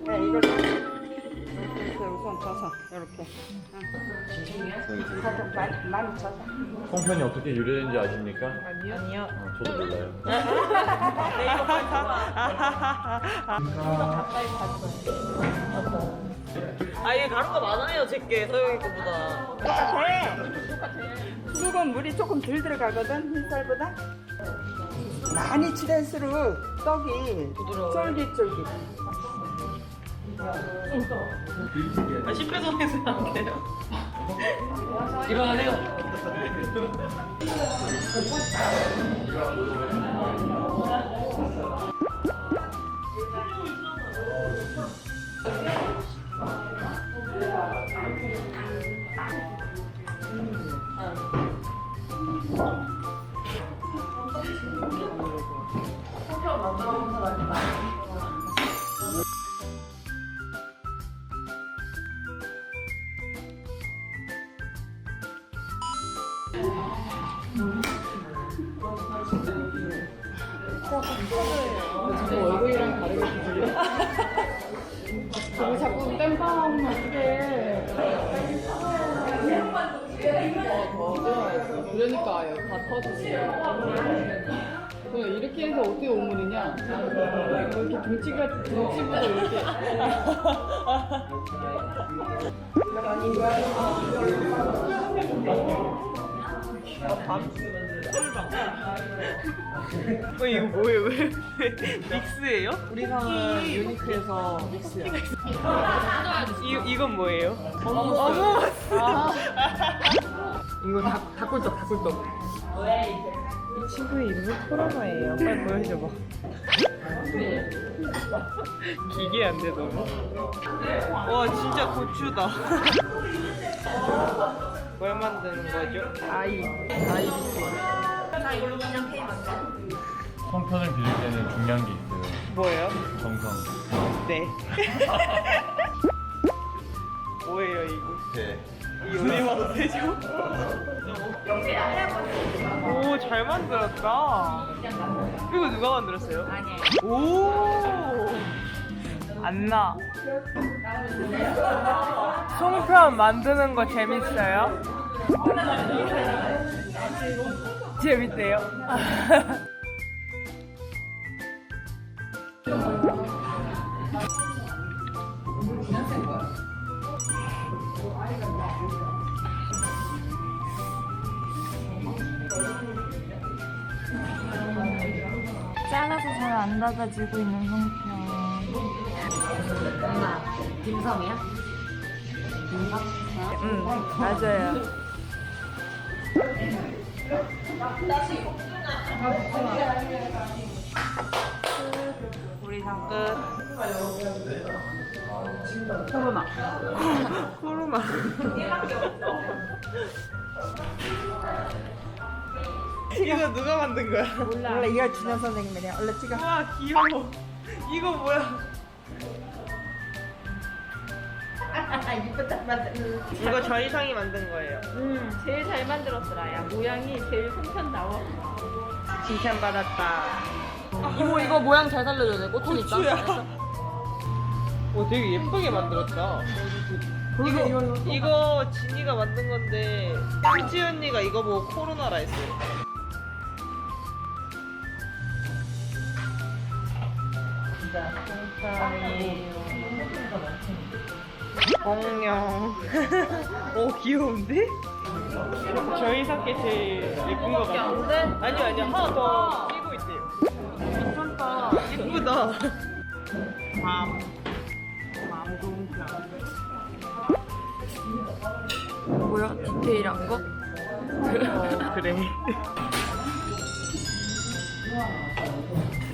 네, 이걸 이렇게 우선 져서 이렇게. 응. 많이 많이 져서. 송편이 어떻게 유래된지 아십니까? 아니요. 아니요. 어, 저도 몰라요. 아, 이게 다른 거 많아요, 제게 서영이 거보다. 똑같아. 수육은 물이 조금 덜 들어가거든 흰쌀보다. 많이 칠할수록 떡이 부드러워요? 쫄깃쫄깃. 아, 10배속에서 안 돼요. 일어나세요. 저기 자꾸 땜빵 어떻게 그러니까 다 터지지 그 이렇게 해서 어떻게 오물이냐? 이렇게 등치가 등치보다 이렇게 어, 이거 뭐예요? 왜, 왜 믹스예요? 우리 상은 유니크에서 믹스야. 이, 이건 뭐예요? 어머! 이거 닭, 닭꿀떡, 닭꿀떡. 이 친구의 이름이 코로나예요. 빨리 보여줘봐. 기괴한데 너무. 와 진짜 고추다. 뭘 만드는 거죠? 아이. 아이. 송편을 빚을 때는 중요한 게 있어요. 뭐예요? 정성. 네. 뭐예요 이거? 네. 이 요리만 되죠? 오, 잘 만들었다. 이거 누가 만들었어요? 아니에요. 오! 안 나. 송편 만드는 거 재밌어요? 재밌대요. 잘라서 잘 안 닫아지고 있는 송편. 엄마 딤섬이야? 응, 맞아요. 우리 상 끝. 코로나. 코로나. 이거 누가 만든 거야? 몰라 이거 준현 선생님이래. 얼른 찍어. 와 귀여워. 이거 뭐야? 이거 저희 상이 만든 거예요. 음 제일 잘 만들었더라 야 모양이 제일 송편 나와 칭찬 받았다. 이모 이거 모양 잘 살려줘야 돼 꽂히니까 고추야. 오 되게 예쁘게 만들었다. 이거 이거 이거. 이거 진이가 만든 건데 수지 언니가 이거 보고 코로나라 했어요. 공룡. 오 귀여운데? 저희 사께 제일 예쁜 거 같아요. 아니요 아니요 하나 더 끼고 있대요. 괜찮다. 예쁘다. 밤. 밤 송편. 뭐야? 디테일한 거? 어, 그래.